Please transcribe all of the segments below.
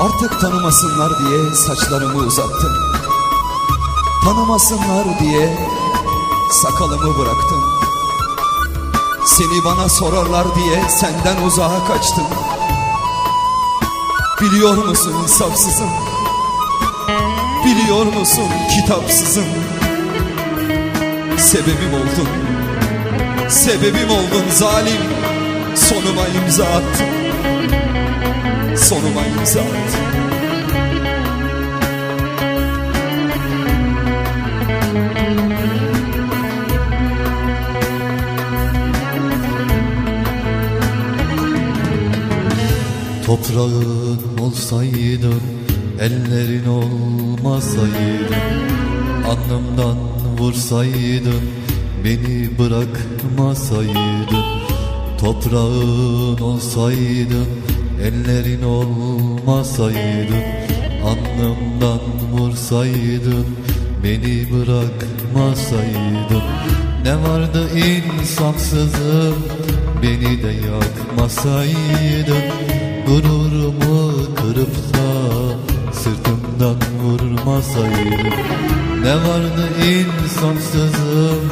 Artık tanımasınlar diye saçlarımı uzattım. Tanımasınlar diye sakalımı bıraktım. Seni bana sorarlar diye senden uzağa kaçtım. Biliyor musun insafsızım? Biliyor musun kitapsızım? Sebebim oldun Sebebim oldun zalim. Sonuma imza attın Sonuma imza attın Toprağın olsaydın Ellerin olmasaydı Alnımdan vursaydın Beni bırakmasaydın Toprağın olsaydın Ellerin olmasaydın Alnımdan vursaydın Beni bırakmasaydın. Ne vardı insafsızım Beni de yakmasaydın. Gururumu kırıp da Sırtımdan vurmasaydın. Ne vardı insafsızım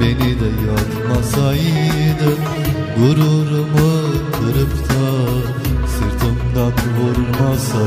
Beni de yakmasaydın. Gururumu Allah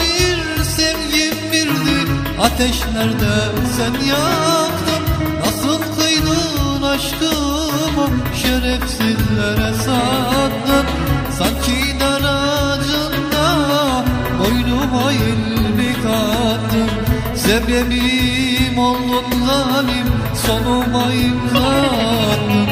bir sevgim birdi Ateşlerde sen yaktın. Nasıl kıydın aşkımı? Şerefsizlere sattın. Sanki daracında Boynuma ilmik attın Sebebim oldun zalim Sonuma imza attın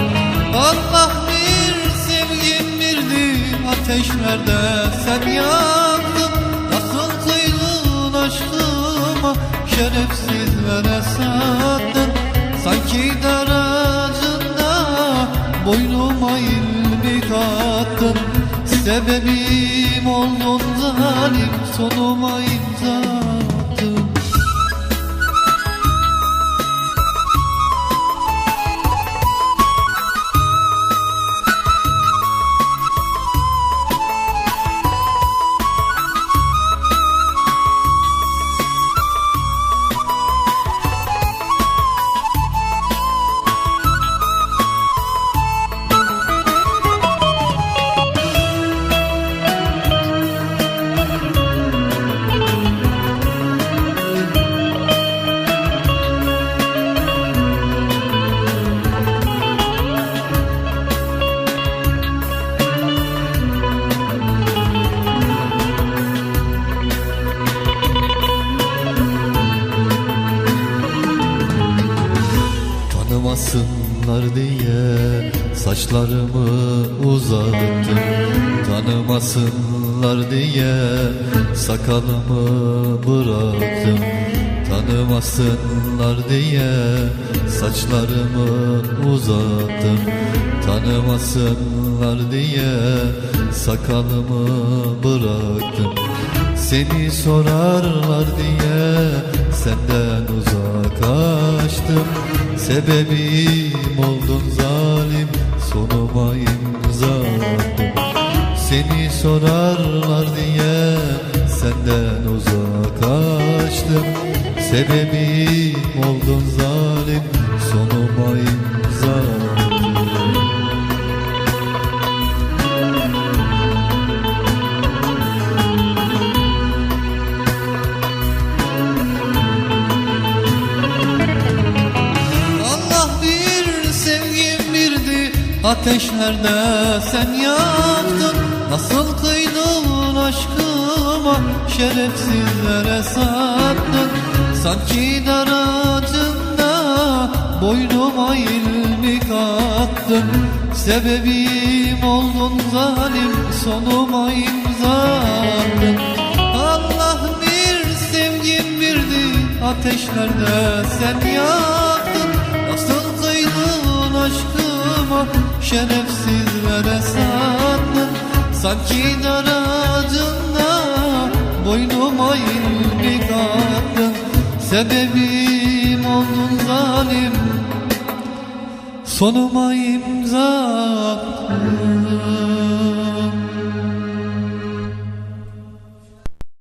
Allah bir sevgim birdi Ateşlerde sen yaktın Nasıl kıydın aşkıma Şerefsizlere sattın Sanki daracında Boynuma ilmik attın Sebebim oldun zalim Sonuma imza Tanımasınlar diye saçlarımı uzattım. Tanımasınlar diye sakalımı bıraktım. Tanımasınlar diye saçlarımı uzattım. Tanımasınlar diye sakalımı bıraktım. Seni sorarlar diye senden uzaklaştım Sebebim oldun zalim sonuma imza Seni sorarlar diye senden uzaklaştım Sebebim oldun zalim sonuma imza Ateşlerde sen yaktın. Nasıl kıydın aşkıma? Şerefsizlere sattın. Sanki daracında Boynuma ilmik attın Sebebim oldun zalim Sonuma imza attın. Allah bir sevgim birdi Ateşlerde sen yaktın. Nasıl kıydın aşkıma Şerefsizlere sattın Sanki daracında Boynuma ilmik attın Sebebim oldun zalim Sonuma imza attın